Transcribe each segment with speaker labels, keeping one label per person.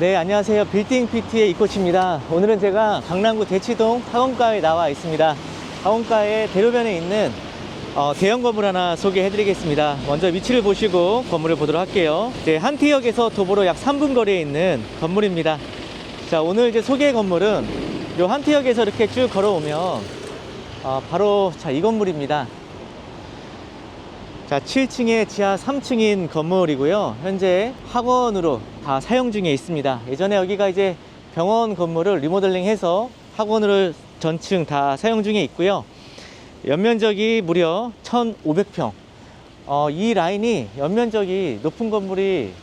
Speaker 1: 네, 안녕하세요. 빌딩 PT의 이코치입니다. 오늘은 제가 강남구 대치동 학원가에 나와 있습니다. 학원가의 대로변에 있는 어, 대형 건물 하나 소개해 드리겠습니다. 먼저 위치를 보시고 건물을 보도록 할게요. 이제 한티역에서 도보로 약 3분 거리에 있는 건물입니다. 자, 오늘 이제 소개 건물은 요 한티역에서 이렇게 쭉 걸어오면 어, 바로 자, 이 건물입니다. 자, 7층에 지하 3층인 건물이고요. 현재 학원으로 다 사용 중에 있습니다. 예전에 여기가 이제 병원 건물을 리모델링 해서 학원을 전층 다 사용 중에 있고요. 연면적이 무려 1,500평. 어, 이 라인이 연면적이 높은 건물이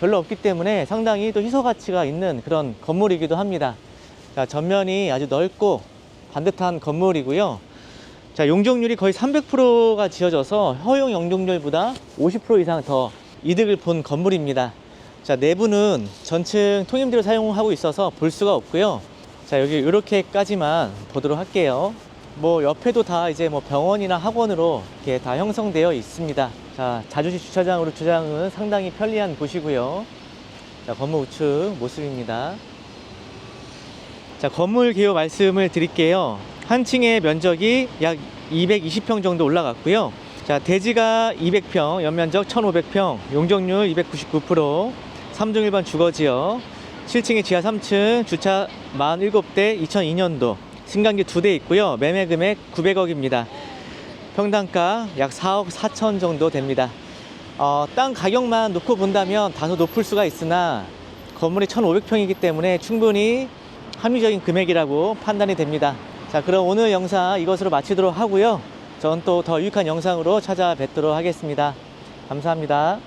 Speaker 1: 별로 없기 때문에 상당히 또 희소 가치가 있는 그런 건물이기도 합니다. 자, 전면이 아주 넓고 반듯한 건물이고요. 자, 용적률이 거의 300%가 지어져서 허용 용적률보다 50% 이상 더 이득을 본 건물입니다. 자, 내부는 전층 통임대로 사용하고 있어서 볼 수가 없고요. 자, 여기 이렇게까지만 보도록 할게요. 뭐 옆에도 다 이제 뭐 병원이나 학원으로 이렇게 다 형성되어 있습니다. 자, 자주시 주차장으로 주장은 상당히 편리한 곳이고요. 자, 건물 우측 모습입니다. 자, 건물 개요 말씀을 드릴게요. 한 층의 면적이 약 220평 정도 올라갔고요. 자, 대지가 200평, 연면적 1,500평, 용적률 299%, 3중 1번 주거지역, 7층에 지하 3층, 주차 47대 2002년도, 승강기 2대 있고요. 매매 금액 900억입니다. 평당가 약 4억 4천 정도 됩니다. 어, 땅 가격만 놓고 본다면 다소 높을 수가 있으나 건물이 1,500평이기 때문에 충분히 합리적인 금액이라고 판단이 됩니다. 자, 그럼 오늘 영상 이것으로 마치도록 하고요. 전 또 더 유익한 영상으로 찾아뵙도록 하겠습니다. 감사합니다.